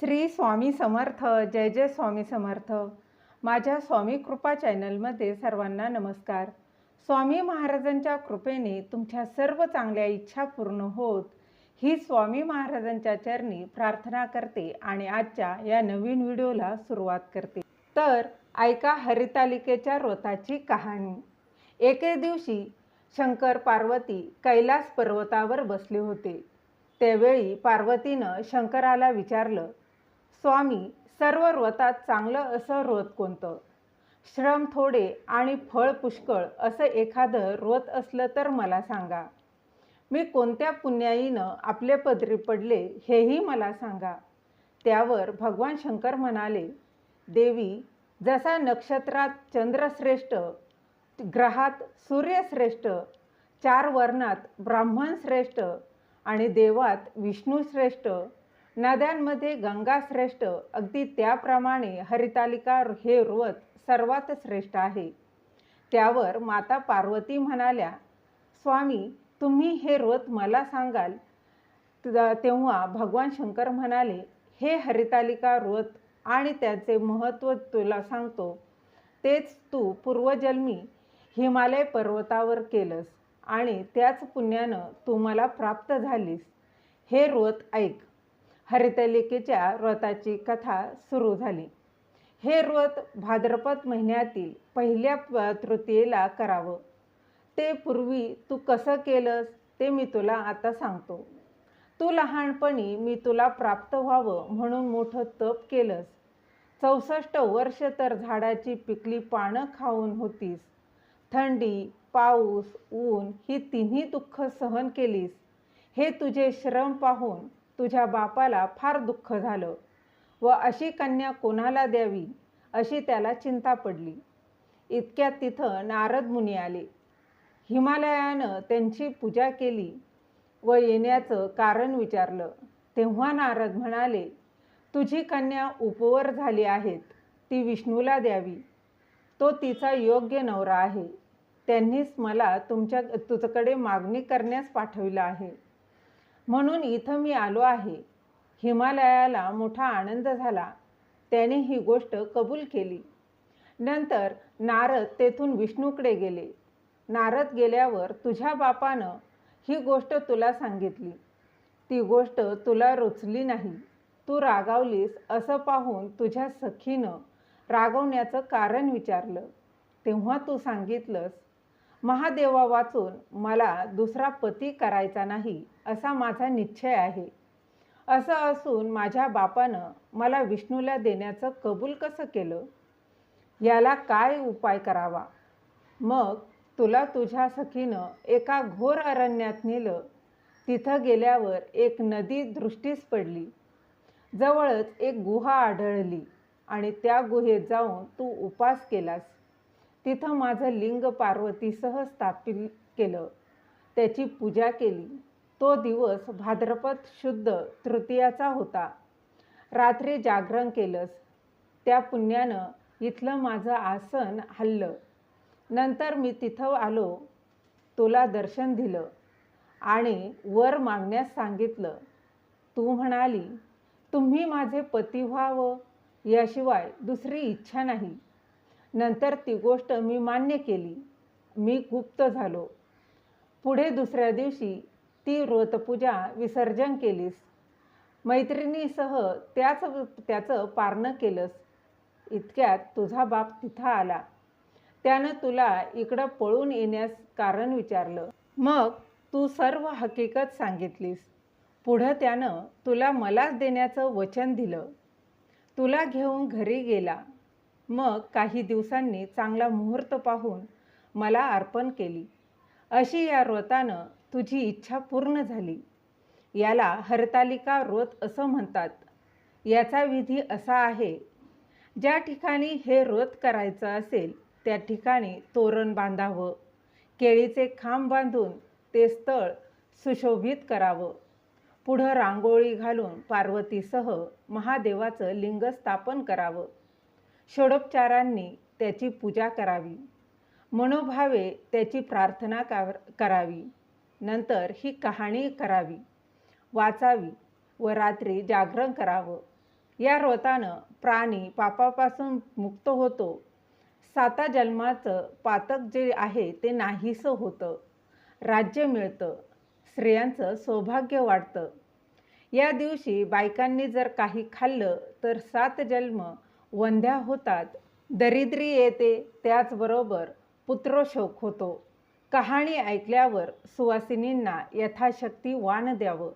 श्री स्वामी समर्थ जय जय स्वामी समर्थ. माझ्या स्वामी कृपा चॅनलमध्ये सर्वांना नमस्कार. स्वामी महाराजांच्या कृपेने तुमच्या सर्व चांगल्या इच्छा पूर्ण होत ही स्वामी महाराजांच्या चरणी प्रार्थना करते आणि आजच्या या नवीन व्हिडिओला सुरुवात करते. तर ऐका हरितालिकेच्या व्रताची कहाणी. एके दिवशी शंकर पार्वती कैलास पर्वतावर बसले होते. त्यावेळी पार्वतीनं शंकराला विचारलं स्वामी सर्व व्रतात चांगलं असं व्रत कोणतं? श्रम थोडे आणि फळ पुष्कळ असं एखादं व्रत असलं तर मला सांगा. मी कोणत्या पुण्याईनं आपले पदरी पडले हेही मला सांगा. त्यावर भगवान शंकर म्हणाले देवी जसा नक्षत्रात चंद्रश्रेष्ठ ग्रहात सूर्यश्रेष्ठ चार वर्णात ब्राह्मण श्रेष्ठ आणि देवात विष्णू श्रेष्ठ नद्यांमध्ये गंगा श्रेष्ठ अगदी त्याप्रमाणे हरितालिका हे व्रत सर्वात श्रेष्ठ आहे. त्यावर माता पार्वती म्हणाल्या स्वामी तुम्ही हे व्रत मला सांगाल. तेव्हा भगवान शंकर म्हणाले हे हरितालिका व्रत आणि त्याचे महत्त्व तुला सांगतो. तेच तू पूर्वजन्मी हिमालय पर्वतावर केलंस आणि त्याच पुण्यानं तू मला प्राप्त झालीस. हे व्रत ऐक. हरितलिकेच्या व्रताची कथा सुरू झाली. हे व्रत भाद्रपद महिन्यातील पहिल्या तृतीयेला करावं. ते पूर्वी तू कसं केलंस ते मी तुला आता सांगतो. तू लहानपणी मी तुला प्राप्त व्हावं म्हणून मोठं तप केलंस. चौसष्ट वर्ष तर झाडाची पिकली पानं खाऊन होतीस. थंडी पाऊस ऊन ही तिन्ही दुःख सहन केलीस. हे तुझे श्रम पाहून तुझ्या बापाला फार दुःख झालं व अशी कन्या कोणाला द्यावी अशी त्याला चिंता पडली. इतक्यात तिथं नारद मुनी आले. हिमालयानं त्यांची पूजा केली व येण्याचं कारण विचारलं. तेव्हा नारद म्हणाले तुझी कन्या उपवर झाली आहेत ती विष्णूला द्यावी. तो तिचा योग्य नवरा आहे. त्यांनीच मला तुमच्या तुझ्याकडे मागणी करण्यास पाठविलं आहे. म्हणून इथं मी आलो आहे. हिमालयाला मोठा आनंद झाला. त्याने ही गोष्ट कबूल केली. नंतर नारद तेथून विष्णूकडे गेले. नारद गेल्यावर तुझ्या बापानं ही गोष्ट तुला सांगितली. ती गोष्ट तुला रुचली नाही. तू रागावलीस असं पाहून तुझ्या सखीनं रागवण्याचं कारण विचारलं. तेव्हा तू सांगितलंस महादेवा वाचून मला दुसरा पती करायचा नाही असा माझा निश्चय आहे. असं असून माझ्या बापानं मला विष्णूला देण्याचं कबूल कसं केलं? याला काय उपाय करावा? मग तुला तुझ्या सखीनं एका घोर अरण्यात नेलं. तिथं गेल्यावर एक नदी दृष्टीस पडली. जवळच एक गुहा आढळली आणि त्या गुहेत जाऊन तू उपास केलास. तिथं माझं लिंग पार्वतीसह स्थापित केलं. त्याची पूजा केली. तो दिवस भाद्रपद शुद्ध तृतीयाचा होता. रात्री जागरण केलंस. त्या पुण्यानं इथलं माझं आसन हल्लं. नंतर मी तिथं आलो. तुला दर्शन दिलं. आणि वर मागण्यास सांगितलं. तू म्हणाली तुम्ही माझे पती व्हावं. याशिवाय दुसरी इच्छा नाही. नंतर ती गोष्ट मी मान्य केली. मी गुप्त झालो. पुढे दुसऱ्या दिवशी ती व्रतपूजा विसर्जन केलीस. मैत्रिणीसह त्याच त्याचं पारणं केलंस. इतक्यात तुझा बाप तिथं आला. त्यानं तुला इकडं पळून येण्यास कारण विचारलं. मग तू सर्व हकीकत सांगितलीस. पुढं त्यानं तुला मलाच देण्याचं वचन दिलं. तुला घेऊन घरी गेला. मग काही दिवसांनी चांगला मुहूर्त पाहून मला अर्पण केली. अशी या व्रतानं तुझी इच्छा पूर्ण झाली. याला हरतालिका व्रत असं म्हणतात. याचा विधी असा आहे ज्या ठिकाणी हे व्रत करायचं असेल त्या ठिकाणी तोरण बांधावं केळीचे खांब बांधून ते स्थळ सुशोभित करावं. पुढं रांगोळी घालून पार्वतीसह महादेवाचं लिंग स्थापन करावं. षोडोपचारांनी त्याची पूजा करावी. मनोभावे त्याची प्रार्थना करावी. नंतर ही कहाणी करावी. वाचावी व रात्री जागरण करावं. या व्रतानं प्राणी पापापासून मुक्त होतो. साता जन्माचं पातक जे आहे ते नाहीसं होतं. राज्य मिळतं. स्त्रियांचं सौभाग्य वाढतं. या दिवशी बायकांनी जर काही खाल्लं तर सात जन्म वंध्या होतात. दरिद्री येते त्याचबरोबर पुत्रशोक होतो. कहाणी ऐकल्यावर सुवासिनींना यथाशक्ती वाण द्यावं.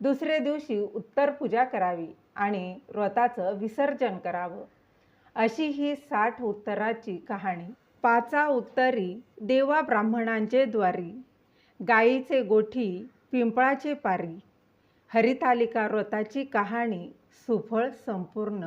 दुसऱ्या दिवशी उत्तर पूजा करावी आणि व्रताचं विसर्जन करावं. अशी ही साठ उत्तराची कहाणी. पाचा उत्तरी देवा ब्राह्मणांचे द्वारी गायीचे गोठी पिंपळाचे पारी. हरितालिका व्रताची कहाणी सुफळ संपूर्ण.